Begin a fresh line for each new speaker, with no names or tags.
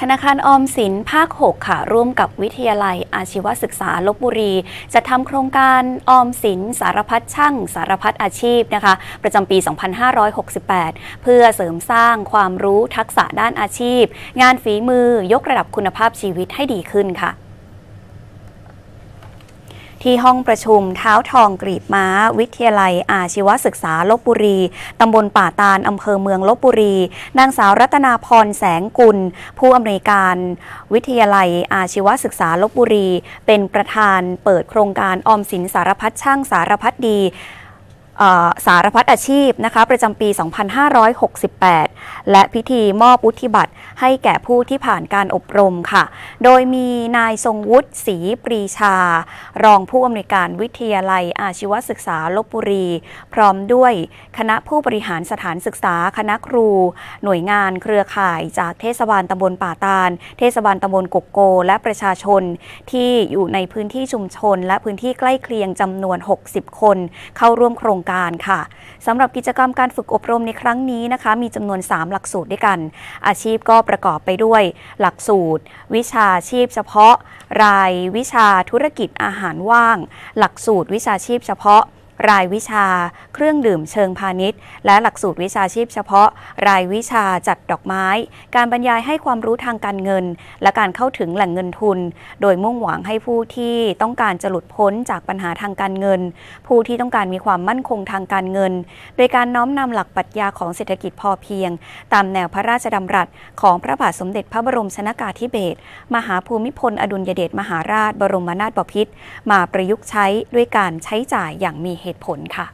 ธนาคารออมสินภาค 6 ค่ะ ร่วมกับวิทยาลัยอาชีวศึกษาลบบุรี จะทำโครงการออมสินสารพัดช่าง สารพัดอาชีพนะคะ ประจำปี 2568 เพื่อเสริมสร้างความรู้ทักษะด้านอาชีพ งานฝีมือยกระดับคุณภาพชีวิตให้ดีขึ้นค่ะ ที่ห้องประชุมเท้าทองกรีบม้า วิทยาลัยอาชีวศึกษาลบบุรี ตำบลป่าตาลอำเภอเมืองลบบุรี นางสาวรัตนาพรแสงกุล ผู้อำนวยการ วิทยาลัยอาชีวศึกษาลบบุรี เป็นประธานเปิดโครงการออมสินสารพัดช่างสารพัดดี สารพัดอาชีพนะคะประจำปี 2568 และพิธีมอบวุฒิบัตรให้แก่ผู้ที่ผ่านการอบรมค่ะ โดยมีนายทรงวุฒิศรีปรีชา รองผู้อำนวยการวิทยาลัยอาชีวศึกษาลบบุรี พร้อมด้วยคณะผู้บริหารสถานศึกษาคณะครู หน่วยงานเครือข่ายจากเทศบาลตำบลป่าตาล เทศบาลตำบลกกโก และประชาชนที่อยู่ในพื้นที่ชุมชน และพื้นที่ใกล้เคียงจำนวน 60 คน เข้าร่วมโครงการค่ะสำหรับกิจกรรมการฝึกอบรมในครั้งนี้นะคะ มีจำนวน 3 หลักสูตรด้วยกัน อาชีพก็ประกอบไปด้วย หลักสูตร วิชาชีพเฉพาะ รายวิชาธุรกิจอาหารว่าง หลักสูตรวิชาชีพเฉพาะ รายวิชา เครื่องดื่มเชิงพาณิชย์ และหลักสูตรวิชาชีพเฉพาะ รายวิชาจัดดอกไม้ การบรรยายให้ความรู้ทางการเงิน และการเข้าถึงแหล่งเงินทุน โดยมุ่งหวังให้ผู้ที่ต้องการจะหลุดพ้นจากปัญหาทางการเงิน ผู้ที่ต้องการมีความมั่นคงทางการเงิน โดยการน้อมนำหลักปรัชญาของเศรษฐกิจพอเพียง ตามแนวพระราชดำรัสของพระบาทสมเด็จพระบรมชนากาธิเบศรมหาภูมิพลอดุลยเดชมหาราช บรมนาถบพิตรมาประยุกต์ใช้ด้วยการใช้จ่ายอย่างมีเหตุตุผลค่ะ